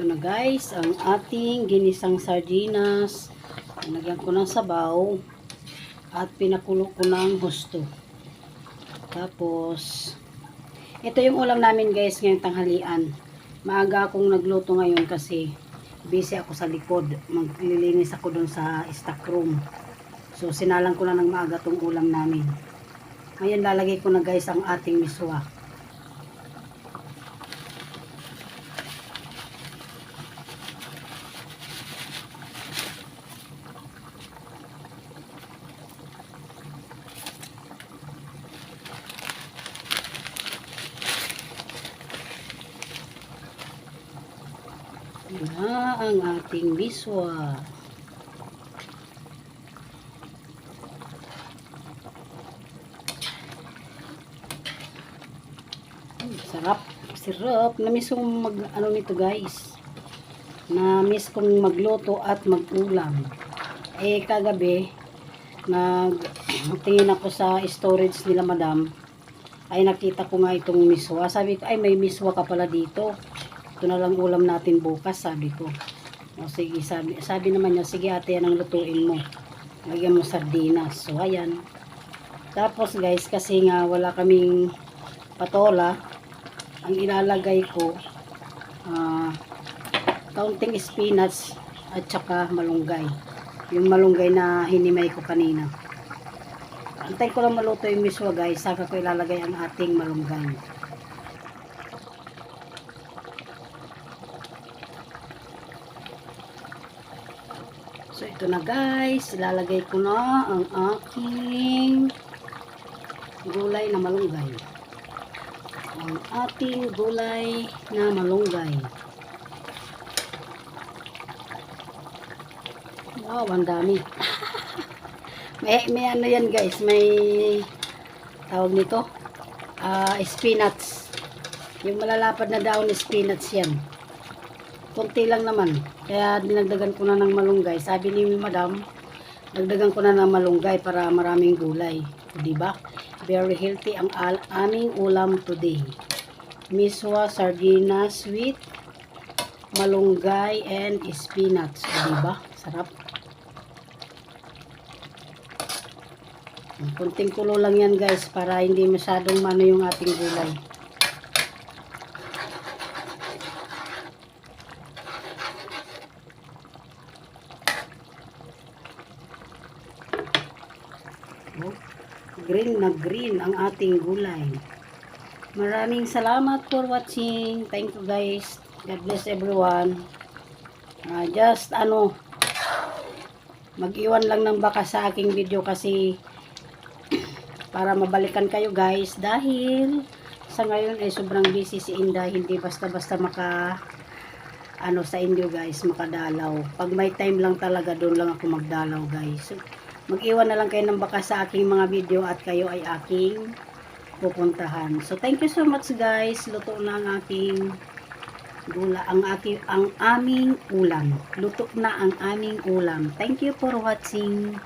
Ito na guys, ang ating ginisang sardinas. Nalagyan ko ng sabaw at pinakulo ko ng gusto. Tapos, ito yung ulam namin guys ngayong tanghalian. Maaga akong nagluto ngayon kasi busy ako sa likod. Maglilinis ako dun sa stock room. So, sinalang ko na ng maaga tong ulam namin. Ngayon lalagay ko na guys ang ating miswa. Na ang ating miswa. Ay, sarap. Sarap. Na-miss kong mag, ano nito guys. Na-miss kong magluto at mag-ulam. Eh, kagabi, nag tingin ako sa storage nila madam ay nakita ko nga itong miswa sabi ko ay may miswa ka pala dito ito na lang ulam natin bukas, sabi ko. O sige, sabi, sabi naman niya, sige ate, yan ang lutuin mo. Lagyan mo sardinas. So, ayan. Tapos guys, kasi nga wala kaming patola, ang ilalagay ko, ah, kaunting spinach at saka malunggay. Yung malunggay na hinimay ko kanina. Antay ko lang maluto yung miswa guys, saka ko ilalagay ang ating malunggay. So, ito na guys. Ilalagay ko na ang aking gulay na malunggay. Ang ating gulay na malunggay. Wow, ang dami. may, may ano yan guys. May tawag nito. ah spinach. Yung malalapad na daon spinach yan konti lang naman. Kaya dinagdagan ko na ng malunggay. Sabi ni madam, dagdagan ko na ng malunggay para maraming gulay. Ba? Very healthy ang al aming ulam today. Miswa, sardinas, sweet, malunggay, and spinach. Ba? Sarap. Kunting kulo lang yan guys para hindi masyadong mano yung ating gulay. Oh, green na green ang ating gulay. Maraming salamat for watching. Thank you guys. God bless everyone. Ah, just ano, mag-iwan lang ng baka sa aking video kasi para mabalikan kayo guys dahil sa ngayon ay sobrang busy si Inda hindi basta-basta maka ano sa inyo guys makadalaw pag may time lang talaga doon lang ako magdalaw guys mag-iwan na lang kayo ng baka sa aking mga video at kayo ay aking pupuntahan. So thank you so much guys. Luto na ang aking gula, ang aking ang aming ulam. Luto na ang aming ulam. Thank you for watching.